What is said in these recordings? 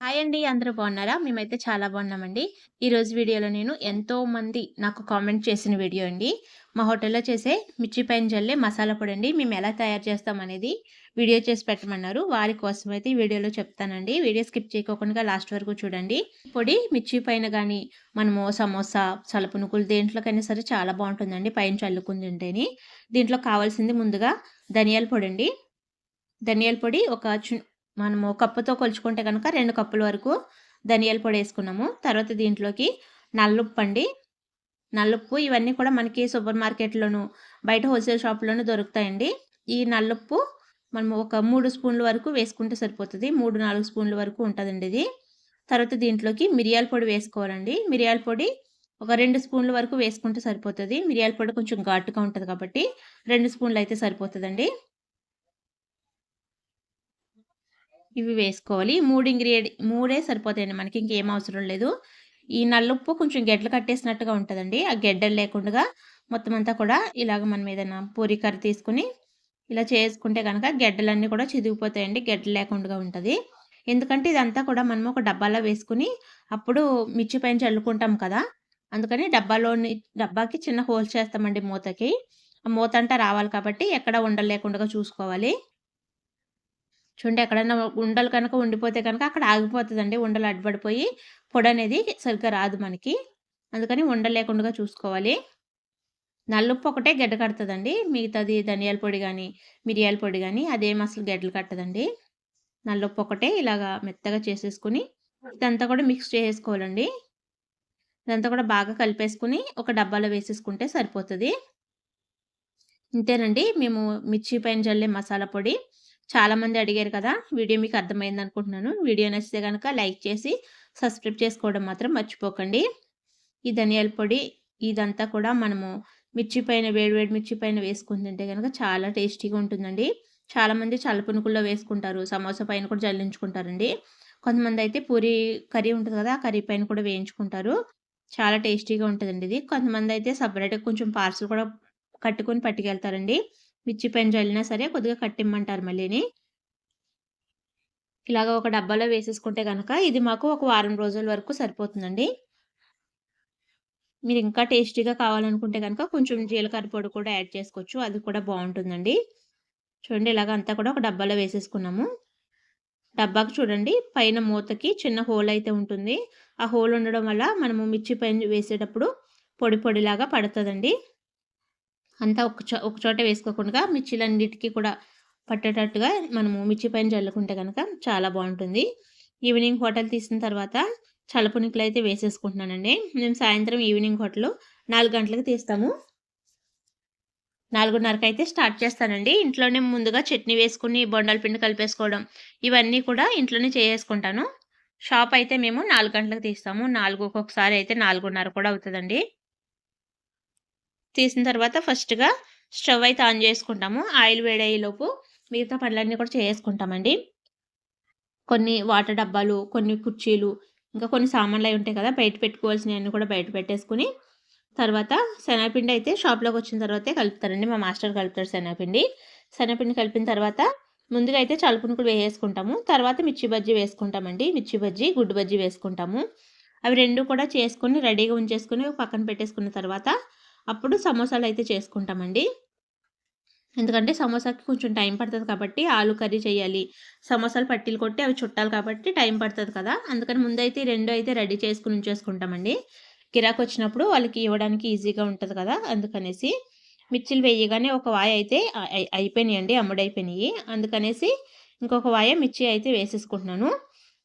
Hi అండి అందరూ బాగున్నారా? మేమైతే చాలా బాగున్నామండి. ఈరోజు వీడియోలో నేను ఎంతో మంది నాకు కామెంట్ చేసిన వీడియో అండి. మా హోటల్లో చేసే మిర్చి పైన జల్లే మసాలా పొడి అండి. మేము ఎలా తయారు చేస్తాం అనేది వీడియో చేసి పెట్టమన్నారు. వారి కోసం అయితే ఈ వీడియోలో చెప్తానండి. వీడియో స్కిప్ చేయకోకుండా లాస్ట్ వరకు చూడండి. పొడి మిర్చి పైన కానీ మనము సమోసా చలపునుకులు దేంట్లోకైనా సరే చాలా బాగుంటుందండి పైన చల్లుకుని తింటేని. దీంట్లో కావాల్సింది ముందుగా ధనియాల పొడి అండి. ధనియాల పొడి ఒక మనము కప్పుతో కొలుచుకుంటే కనుక రెండు కప్పుల వరకు ధనియాల పొడి వేసుకున్నాము. తర్వాత దీంట్లోకి నల్లుప్పు అండి నల్లుప్పు ఇవన్నీ కూడా మనకి సూపర్ మార్కెట్లోను బయట హోల్సేల్ షాప్లోనూ దొరుకుతాయండి. ఈ నల్లుప్పు మనము ఒక మూడు స్పూన్ల వరకు వేసుకుంటే సరిపోతుంది. మూడు నాలుగు స్పూన్ల వరకు ఉంటుందండి ఇది. తర్వాత దీంట్లోకి మిరియాల పొడి వేసుకోవాలండి. మిరియాల పొడి ఒక రెండు స్పూన్ల వరకు వేసుకుంటే సరిపోతుంది. మిరియాల పొడి కొంచెం ఘాటుగా ఉంటుంది కాబట్టి రెండు స్పూన్లు అయితే సరిపోతుందండి. ఇవి వేసుకోవాలి. మూడు ఇంగ్రీడి మూడే సరిపోతాయండి మనకి. ఇంకేం అవసరం లేదు. ఈ నల్లుప్పు కొంచెం గెడ్డలు కట్టేసినట్టుగా ఉంటుందండి. ఆ గెడ్డలు లేకుండా మొత్తం అంతా కూడా ఇలాగ మనం ఏదైనా పూరి కర్ర తీసుకుని ఇలా చేసుకుంటే కనుక గెడ్డలన్నీ కూడా చిదిగిపోతాయండి గెడ్డలు లేకుండా ఉంటుంది. ఎందుకంటే ఇదంతా కూడా మనం ఒక డబ్బాలో వేసుకుని అప్పుడు మిర్చి పైన చల్లుకుంటాం కదా. అందుకని డబ్బాలోని డబ్బాకి చిన్న హోల్స్ చేస్తామండి మూతకి. ఆ మూత అంతా రావాలి కాబట్టి ఎక్కడ ఉండలేకుండా చూసుకోవాలి. చూడండి ఎక్కడైనా ఉండలు కనుక ఉండిపోతే కనుక అక్కడ ఆగిపోతుందండి. ఉండలు అడ్డుపడిపోయి పొడి అనేది సరిగ్గా రాదు మనకి. అందుకని ఉండలేకుండా చూసుకోవాలి. నల్లుప్పు ఒకటే గడ్డ కడుతుందండి. మిగతాది ధనియాల పొడి కానీ మిరియాల పొడి కానీ అదేం అసలు గడ్డలు కట్టదండి. నల్లుప్పు ఒకటే ఇలాగా మెత్తగా చేసేసుకుని ఇదంతా కూడా మిక్స్ చేసుకోవాలండి. ఇదంతా కూడా బాగా కలిపేసుకుని ఒక డబ్బాలో వేసేసుకుంటే సరిపోతుంది. ఇంతేనండి. మేము మిర్చి పైన జల్లే మసాలా పొడి. చాలామంది అడిగారు కదా వీడియో మీకు అర్థమైంది అనుకుంటున్నాను. వీడియో నచ్చితే కనుక లైక్ చేసి సబ్స్క్రైబ్ చేసుకోవడం మాత్రం మర్చిపోకండి. ఈ ధనియాల పొడి ఇదంతా కూడా మనము మిర్చి పైన వేడివేడి మిర్చి పైన వేసుకుని తింటే కనుక చాలా టేస్టీగా ఉంటుందండి. చాలామంది చల్లపునుకుల్లో వేసుకుంటారు సమోసా పైన కూడా జల్లించుకుంటారండి కొంతమంది అయితే పూరి కర్రీ ఉంటుంది కదా ఆ కర్రీ పైన కూడా వేయించుకుంటారు. చాలా టేస్టీగా ఉంటుందండి ఇది. కొంతమంది అయితే సపరేట్గా కొంచెం పార్సల్ కూడా కట్టుకొని పట్టుకెళ్తారండి. మిర్చి పెన్ చల్లినా సరే కొద్దిగా కట్టిమ్మంటారు మళ్ళీని. ఇలాగ ఒక డబ్బాలో వేసేసుకుంటే కనుక ఇది మాకు ఒక వారం రోజుల వరకు సరిపోతుందండి. మీరు ఇంకా టేస్టీగా కావాలనుకుంటే కనుక కొంచెం జీలకర్ర పొడి కూడా యాడ్ చేసుకోవచ్చు అది కూడా బాగుంటుందండి. చూడండి ఇలాగ అంతా కూడా ఒక డబ్బాలో వేసేసుకున్నాము. డబ్బాకు చూడండి పైన మూతకి చిన్న హోల్ అయితే ఉంటుంది. ఆ హోల్ ఉండడం వల్ల మనము మిర్చి పైన వేసేటప్పుడు పొడి పొడిలాగా పడుతుందండి. అంతా ఒక చో ఒక చోట వేసుకోకుండా మిర్చీలన్నిటికీ కూడా పట్టేటట్టుగా మనము మిర్చి పైన చల్లుకుంటే కనుక చాలా బాగుంటుంది. ఈవినింగ్ హోటల్ తీసిన తర్వాత చలపునికలు అయితే వేసేసుకుంటున్నానండి. మేము సాయంత్రం ఈవినింగ్ హోటల్ నాలుగు గంటలకు తీస్తాము. నాలుగున్నరకు అయితే స్టార్ట్ చేస్తానండి. ఇంట్లోనే ముందుగా చట్నీ వేసుకుని బొండాల పిండి కలిపేసుకోవడం ఇవన్నీ కూడా ఇంట్లోనే చేసుకుంటాను షాప్ అయితే మేము నాలుగు గంటలకు తీస్తాము. నాలుగు ఒక్కొక్కసారి అయితే నాలుగున్నర కూడా అవుతుందండి. తీసిన తర్వాత ఫస్ట్గా స్టవ్ అయితే ఆన్ చేసుకుంటాము. ఆయిల్ వేడయ్యేలోపు మిగతా పనులన్నీ కూడా చేసుకుంటామండి. కొన్ని వాటర్ డబ్బాలు కొన్ని కుర్చీలు ఇంకా కొన్ని సామాన్లు అవి ఉంటాయి కదా బయట పెట్టుకోవాల్సినవన్నీ కూడా బయట పెట్టేసుకుని తర్వాత శనగపిండి అయితే షాప్లోకి వచ్చిన తర్వాతే కలుపుతారండి. మా మాస్టర్ కలుపుతారు శనగపిండి. శనగపిండి కలిపిన తర్వాత ముందుగా అయితే చలుపును కూడా వేసుకుంటాము తర్వాత మిర్చి బజ్జీ వేసుకుంటామండి. మిర్చి బజ్జీ గుడ్డు బజ్జీ వేసుకుంటాము. అవి రెండు కూడా చేసుకుని రెడీగా ఉంచేసుకుని పక్కన పెట్టేసుకున్న తర్వాత అప్పుడు సమోసాలు అయితే చేసుకుంటామండి. ఎందుకంటే సమోసాకి కొంచెం టైం పడుతుంది కాబట్టి ఆలు కర్రీ చేయాలి. సమోసాలు పట్టీలు కొట్టి అవి చుట్టాలి కాబట్టి టైం పడుతుంది కదా. అందుకని ముందైతే రెండు అయితే రెడీ చేసుకుని ఉంచేసుకుంటామండి. గిరాకు వచ్చినప్పుడు వాళ్ళకి ఇవ్వడానికి ఈజీగా ఉంటుంది కదా అందుకనేసి. మిర్చిలు వేయగానే ఒక వాయ అయితే అయిపోయినాయండి అమ్ముడైపోయినాయి. అందుకనేసి ఇంకొక వాయ మిర్చి అయితే వేసేసుకుంటున్నాను.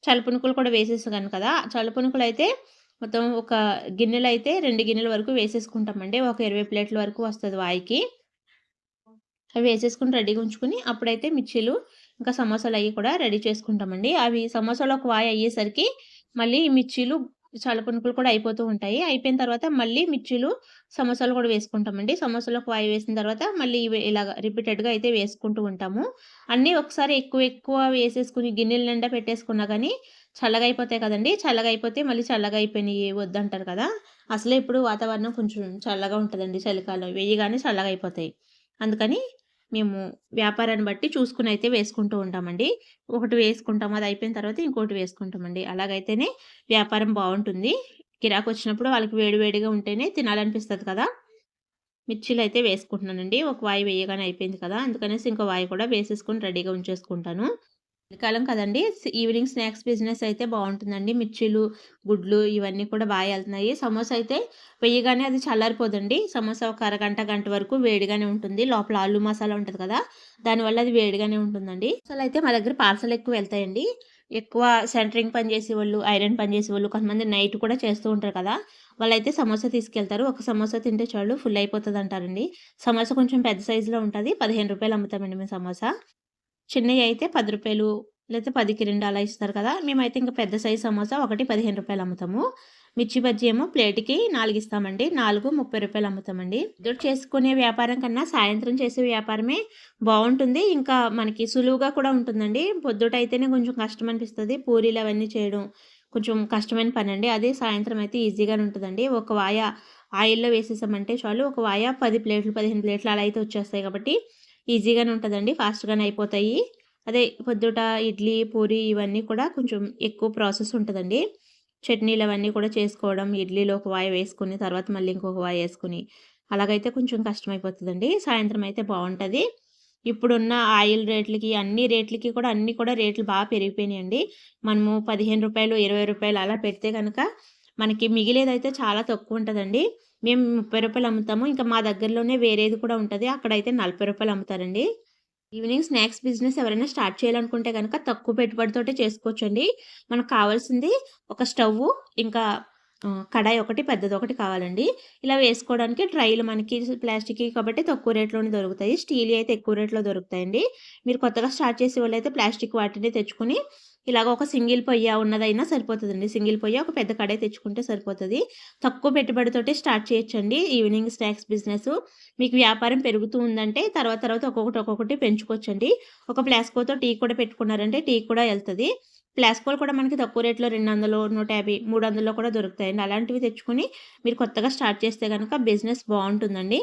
చలుపునుకులు కూడా వేసేసాను కదా. చలుపునుకులు అయితే మొత్తం ఒక గిన్నెలు అయితే రెండు గిన్నెల వరకు వేసేసుకుంటామండి. ఒక ఇరవై ప్లేట్ల వరకు వస్తుంది వాయికి. అవి వేసేసుకుని రెడీగా ఉంచుకుని అప్పుడైతే మిర్చీలు ఇంకా సమోసాలు అవి కూడా రెడీ చేసుకుంటామండి. అవి సమోసాలు ఒక వాయి అయ్యేసరికి మళ్ళీ మిర్చీలు చలపునుకులు కూడా అయిపోతూ ఉంటాయి. అయిపోయిన తర్వాత మళ్ళీ మిర్చీలు సమోసాలు కూడా వేసుకుంటామండి. సమోసాలు ఒక వాయి వేసిన తర్వాత మళ్ళీ ఇలాగ రిపీటెడ్గా అయితే వేసుకుంటూ ఉంటాము. అన్నీ ఒకసారి ఎక్కువ ఎక్కువ వేసేసుకుని గిన్నెల నిండా పెట్టేసుకున్నా కానీ చల్లగా అయిపోతాయి కదండి చల్లగా అయిపోతే మళ్ళీ చల్లగా అయిపోయినాయి వద్దంటారు కదా అసలే ఇప్పుడు వాతావరణం కొంచెం చల్లగా ఉంటుందండి చలికాలం వెయ్యి కానీ చల్లగా అయిపోతాయి అందుకని మేము వ్యాపారాన్ని బట్టి చూసుకుని అయితే వేసుకుంటూ ఉంటామండి. ఒకటి వేసుకుంటాం. అది అయిపోయిన తర్వాత ఇంకోటి వేసుకుంటామండి. అలాగైతేనే వ్యాపారం బాగుంటుంది గిరాకు వచ్చినప్పుడు వాళ్ళకి వేడివేడిగా ఉంటేనే తినాలనిపిస్తుంది కదా! మిర్చీలయితే వేసుకుంటున్నానండి. ఒక వాయి వేయగానే అయిపోయింది కదా! అందుకనేసి ఇంకో వాయి కూడా వేసేసుకొని రెడీగా ఉంచేసుకుంటాను. చలికాలం కదండి ఈవినింగ్ స్నాక్స్ బిజినెస్ అయితే బాగుంటుందండి మిర్చీలు, గుడ్లు ఇవన్నీ కూడా బాగా వెళ్తున్నాయి సమోసా అయితే వేయగానే అది చల్లారిపోదండి. సమోసా ఒక అరగంట, గంట వరకు వేడిగానే ఉంటుంది. లోపల ఆలు మసాలా ఉంటుంది కదా! దానివల్ల అది వేడిగానే ఉంటుందండి. అసలు అయితే మా దగ్గర పార్సెల్ ఎక్కువ వెళ్తాయండి. ఎక్కువ సెంటరింగ్ పని చేసేవాళ్ళు, ఐరన్ పని చేసేవాళ్ళు, కొంతమంది నైట్ కూడా చేస్తూ ఉంటారు కదా! వాళ్ళైతే సమోసా తీసుకెళ్తారు. ఒక సమోసా తింటే చాలు ఫుల్ అయిపోతుంది అంటారండి సమోసా కొంచెం పెద్ద సైజులో ఉంటుంది పదిహేను రూపాయలు అమ్ముతామండి మేము సమోసా. చిన్నవి అయితే పది రూపాయలు లేకపోతే పదికి రెండు అలా ఇస్తారు కదా! మేమైతే ఇంకా పెద్ద సైజ్ సమోసా ఒకటి పదిహేను రూపాయలు అమ్ముతాము. మిర్చి బజ్జీ ఏమో ప్లేట్‌కి నాలుగు ఇస్తామండి. నాలుగు ముప్పై రూపాయలు అమ్ముతామండి. ఇద్దరు చేసుకునే వ్యాపారం కన్నా సాయంత్రం చేసే వ్యాపారమే బాగుంటుంది ఇంకా మనకి సులువుగా కూడా ఉంటుందండి. పొద్దుటైతేనే కొంచెం కష్టం అనిపిస్తుంది పూరీలు అవన్నీ చేయడం కొంచెం కష్టమైన పని అండి అదే సాయంత్రం అయితే ఈజీగానే ఉంటుందండి ఒక వాయ ఆయిల్‌లో వేసేసామంటే చాలు ఒక వాయ పది ప్లేట్లు, 15 ప్లేట్లు అలా అయితే వచ్చేస్తాయి కాబట్టి ఈజీగానే ఉంటుందండి ఫాస్ట్‌గానే అయిపోతాయి. అదే పొద్దుట ఇడ్లీ, పూరి ఇవన్నీ కూడా కొంచెం ఎక్కువ ప్రాసెస్ ఉంటదండి. చట్నీలు అవన్నీ కూడా చేసుకోవడం, ఇడ్లీలో ఒక వాయ వేసుకుని తర్వాత మళ్ళీ ఇంకొక వాయ వేసుకుని అలాగైతే కొంచెం కష్టమైపోతుందండి సాయంత్రం అయితే బాగుంటుంది ఇప్పుడున్న ఆయిల్ రేట్లకి, అన్ని రేట్లకి కూడా అన్నీ కూడా రేట్లు బాగా పెరిగిపోయినాయండి. మనము పదిహేను రూపాయలు ఇరవై రూపాయలు అలా పెడితే కనుక మనకి మిగిలేదైతే చాలా తక్కువ ఉంటుందండి మేము ముప్పై రూపాయలు అమ్ముతాము. ఇంకా మా దగ్గరలోనే వేరేది కూడా ఉంటుంది అక్కడైతే నలభై రూపాయలు అమ్ముతారండి. ఈవినింగ్ స్నాక్స్ బిజినెస్ ఎవరైనా స్టార్ట్ చేయాలనుకుంటే కనుక తక్కువ పెట్టుబడితోటే చేసుకోవచ్చండి. మనకు కావాల్సింది ఒక స్టవ్ ఇంకా కడాయి ఒకటి పెద్దది ఒకటి కావాలండి. ఇలా వేసుకోవడానికి ట్రైలు మనకి ప్లాస్టిక్ కాబట్టి తక్కువ రేట్‌లోనే దొరుకుతాయి. స్టీల్ అయితే ఎక్కువ రేట్‌లో దొరుకుతాయండి. మీరు కొత్తగా స్టార్ట్ చేసే వాళ్ళు అయితే ప్లాస్టిక్ వాటిని తెచ్చుకొని ఇలాగ ఒక సింగిల్ పొయ్య ఉన్నదైనా సరిపోతుందండి. సింగిల్ పొయ్య, ఒక పెద్ద కడాయి తెచ్చుకుంటే సరిపోతుంది. తక్కువ పెట్టుబడితోటే స్టార్ట్ చేయొచ్చండి. ఈవినింగ్ స్నాక్స్ బిజినెస్ మీకు వ్యాపారం పెరుగుతూ ఉందంటే తర్వాత తర్వాత ఒక్కొక్కటి, ఒక్కొక్కటి పెంచుకోవచ్చండి. ఒక ప్లాస్కోతో టీ కూడా పెట్టుకున్నారంటే టీ కూడా వెళ్తుంది. ప్లాస్కోలు కూడా మనకి తక్కువ రేట్‌లో 200, 150, 300లో కూడా దొరుకుతాయండి. అలాంటివి తెచ్చుకొని మీరు కొత్తగా స్టార్ట్ చేస్తే కనుక బిజినెస్ బాగుంటుందండి.